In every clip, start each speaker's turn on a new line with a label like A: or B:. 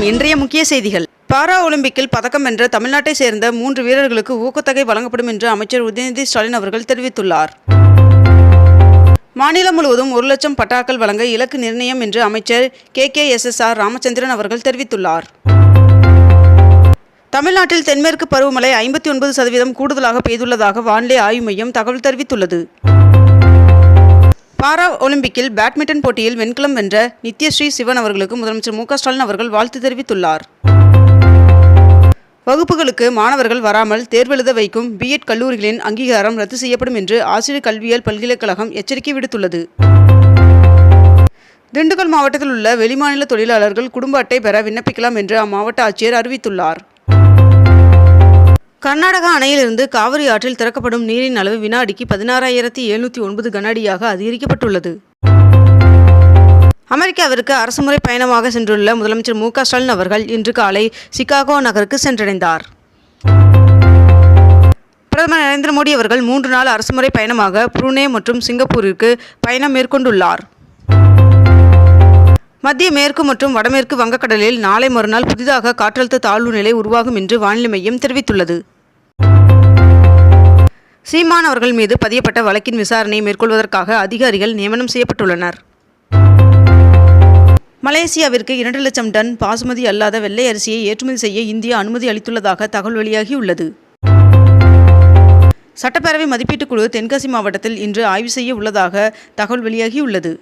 A: வணக்கம் இன்றைய முக்கிய செய்திகள். பாரா ஒலிம்பிக்கில் பதக்கம் வென்ற தமிழ்நாட்டை சேர்ந்த மூன்று வீரர்களுக்கு ஊக்கத்தொகை வழங்கப்படும் என்று அமைச்சர் உதயநிதி ஸ்டாலின் அவர்கள் தெரிவித்துள்ளார். மாநிலம் முழுவதும் ஒரு லட்சம் பட்டாக்கள் வழங்க இலக்கு நிர்ணயம் என்று அமைச்சர் K. K. S. S. R. Ramachandran அவர்கள் தெரிவித்துள்ளார். தமிழ்நாட்டில் தென்மேற்கு பருவமழை ஐம்பத்தி ஒன்பது சதவீதம் கூடுதலாக பெய்துள்ளதாக வானிலை ஆய்வு மையம் தகவல் தெரிவித்துள்ளது. பாரா ஒலிம்பிக்கில் பேட்மிண்டன் போட்டியில் வெண்கலம் வென்ற நித்யஸ்ரீ சிவன் அவர்களுக்கு முதலமைச்சர் மு ஸ்டாலின் அவர்கள் வாழ்த்து தெரிவித்துள்ளார். வகுப்புகளுக்கு மாணவர்கள் வராமல் தேர்வெழுத வைக்கும் பிஎட் கல்லூரிகளின் அங்கீகாரம் ரத்து செய்யப்படும் என்று ஆசிரியர் கல்வியியல் பல்கலைக்கழகம் எச்சரிக்கை விடுத்துள்ளது. திண்டுக்கல் மாவட்டத்தில் உள்ள வெளிமாநில தொழிலாளர்கள் குடும்ப அட்டை பெற விண்ணப்பிக்கலாம் என்று அம்மாவட்ட ஆட்சியர் அறிவித்துள்ளார். கர்நாடகா அணையிலிருந்து காவிரி ஆற்றில் திறக்கப்படும் நீரின் அளவு வினாடிக்கு பதினாறாயிரத்தி எழுநூற்றி ஒன்பது கனஅடியாக அதிகரிக்கப்பட்டுள்ளது. அமெரிக்காவிற்கு அரசுமுறை பயணமாக சென்றுள்ள முதலமைச்சர் மு ஸ்டாலின் அவர்கள் இன்று காலை சிகாகோ நகருக்கு சென்றடைந்தார். பிரதமர் நரேந்திர மோடி அவர்கள் மூன்று நாள் அரசுமுறை பயணமாக புருனே மற்றும் சிங்கப்பூரிற்கு பயணம் மேற்கொண்டுள்ளார். மத்திய மேற்கு மற்றும் வடமேற்கு வங்கக்கடலில் நாளை மறுநாள் புதிதாக காற்றழுத்த தாழ்வு நிலை உருவாகும் என்று வானிலை மையம் தெரிவித்துள்ளது. சீமான் அவர்கள் மீது பதியப்பட்ட வழக்கின் விசாரணை மேற்கொள்வதற்காக அதிகாரிகள் நியமனம் செய்யப்பட்டுள்ளனர். மலேசியாவிற்கு இரண்டு லட்சம் டன் பாசுமதி அல்லாத வெள்ளை அரிசியை ஏற்றுமதி செய்ய இந்தியா அனுமதி அளித்துள்ளதாக தகவல் வெளியாகியுள்ளது. சட்டப்பேரவை மதிப்பீட்டுக் குழு தென்காசி மாவட்டத்தில் இன்று ஆய்வு செய்ய உள்ளதாக தகவல் வெளியாகியுள்ளது.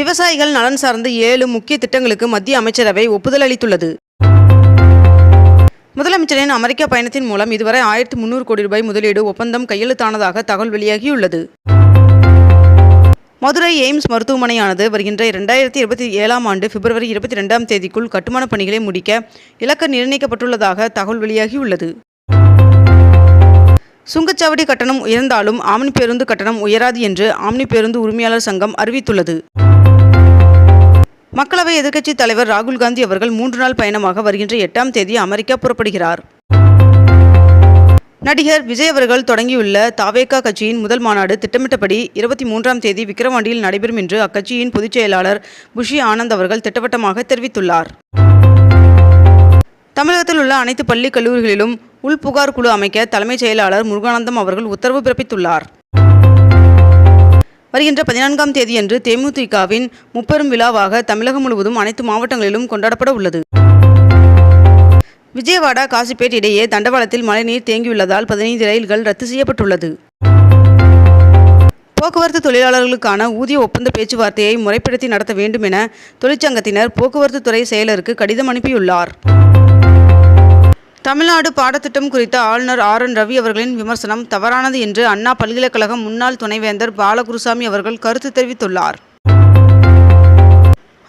A: விவசாயிகள் நலன் சார்ந்த ஏழு முக்கிய திட்டங்களுக்கு மத்திய அமைச்சரவை ஒப்புதல் அளித்துள்ளது. முதலமைச்சரின் அமெரிக்க பயணத்தின் மூலம் இதுவரை ஆயிரத்தி முன்னூறு கோடி ரூபாய் முதலீடு ஒப்பந்தம் கையெழுத்தானதாக தகவல் வெளியாகியுள்ளது. மதுரை எய்ம்ஸ் மருத்துவமனையானது வருகின்ற இரண்டாயிரத்தி இருபத்தி ஏழாம் ஆண்டு பிப்ரவரி இருபத்தி ரெண்டாம் தேதிக்குள் கட்டுமானப் பணிகளை முடிக்க இலக்கு நிர்ணயிக்கப்பட்டுள்ளதாக தகவல் வெளியாகியுள்ளது. சுங்கச்சாவடி கட்டணம் உயர்ந்தாலும் ஆம்னி பேருந்து கட்டணம் உயராது என்று ஆம்னி பேருந்து உரிமையாளர் சங்கம் அறிவித்துள்ளது. மக்களவை எதிர்க்கட்சித் தலைவர் ராகுல் காந்தி அவர்கள் மூன்று நாள் பயணமாக வருகின்ற எட்டாம் தேதி அமெரிக்கா புறப்படுகிறார். நடிகர் விஜய் அவர்கள் தொடங்கியுள்ள தாவேகா கட்சியின் முதல் மாநாடு திட்டமிட்டபடி இருபத்தி மூன்றாம் தேதி விக்கிரவாண்டியில் நடைபெறும் என்று அக்கட்சியின் பொதுச் செயலாளர் புஷி ஆனந்த் அவர்கள் திட்டவட்டமாக தெரிவித்துள்ளார். தமிழகத்தில் உள்ள அனைத்து பள்ளி கல்லூரிகளிலும் உள் புகார் குழு அமைக்க தலைமைச் செயலாளர் முருகானந்தம் அவர்கள் உத்தரவு பிறப்பித்துள்ளார். வருகின்ற பதினான்காம் தேதியன்று தேமுதிகவின் முப்பெரும் விழாவாக தமிழகம் முழுவதும் அனைத்து மாவட்டங்களிலும் கொண்டாடப்பட உள்ளது. விஜயவாடா காசிப்பேட் இடையே தண்டவாளத்தில் மழைநீர் தேங்கியுள்ளதால் பதினைந்து ரயில்கள் ரத்து செய்யப்பட்டுள்ளது. போக்குவரத்து தொழிலாளர்களுக்கான ஊதிய ஒப்பந்த பேச்சுவார்த்தையை முறைப்படுத்தி நடத்த வேண்டும் என தொழிற்சங்கத்தினர் போக்குவரத்து துறை செயலருக்கு கடிதம் அனுப்பியுள்ளார். தமிழ்நாடு பாடத்திட்டம் குறித்த ஆளுநர் ஆர் என் ரவி அவர்களின் விமர்சனம் தவறானது என்று அண்ணா பல்கலைக்கழக முன்னாள் துணைவேந்தர் பாலகுருசாமி அவர்கள் கருத்து தெரிவித்துள்ளார்.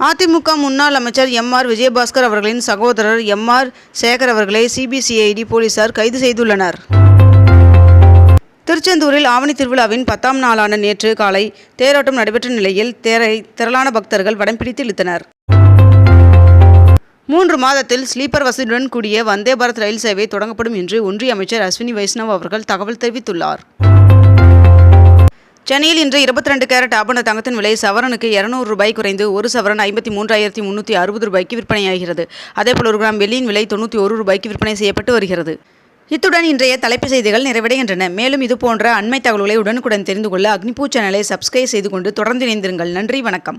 A: அதிமுக முன்னாள் அமைச்சர் எம் ஆர் விஜயபாஸ்கர் அவர்களின் சகோதரர் எம் ஆர் சேகர் அவர்களை சிபிசிஐடி போலீசார் கைது செய்துள்ளனர். திருச்செந்தூரில் ஆவணி திருவிழாவின் பத்தாம் நாளான நேற்று காலை தேரோட்டம் நடைபெற்ற நிலையில் தேரை திரளான பக்தர்கள் வடம் பிடித்து இழுத்தனர். மூன்று மாதத்தில் ஸ்லீப்பர் வசதியுடன் கூடிய வந்தே பாரத் ரயில் சேவை தொடங்கப்படும் என்று ஒன்றிய அமைச்சர் அஸ்வினி வைஷ்ணவ் அவர்கள் தகவல் தெரிவித்துள்ளார். சென்னையில் இன்று இருபத்தி ரெண்டு கேரட் ஆபண தங்கத்தின் விலை சவரனுக்கு இருநூறு ரூபாய் குறைந்து ஒரு சவரன் ஐம்பத்தி மூன்றாயிரத்தி முன்னூற்றி அறுபது ரூபாய்க்கு விற்பனையாகிறது. அதேபோல் ஒரு கிராம் வெள்ளியின் விலை தொண்ணூற்றி ஒரு ரூபாய்க்கு விற்பனை செய்யப்பட்டு வருகிறது. இத்துடன் இன்றைய தலைப்பு செய்திகள் நிறைவடைகின்றன. மேலும் இதுபோன்ற அண்மை தகவல்களை உடனுக்குடன் தெரிந்து கொள்ள அக்னிபூ சேனலை சப்ஸ்கிரைப் செய்து கொண்டு தொடர்ந்து இணைந்திருங்கள். நன்றி வணக்கம்.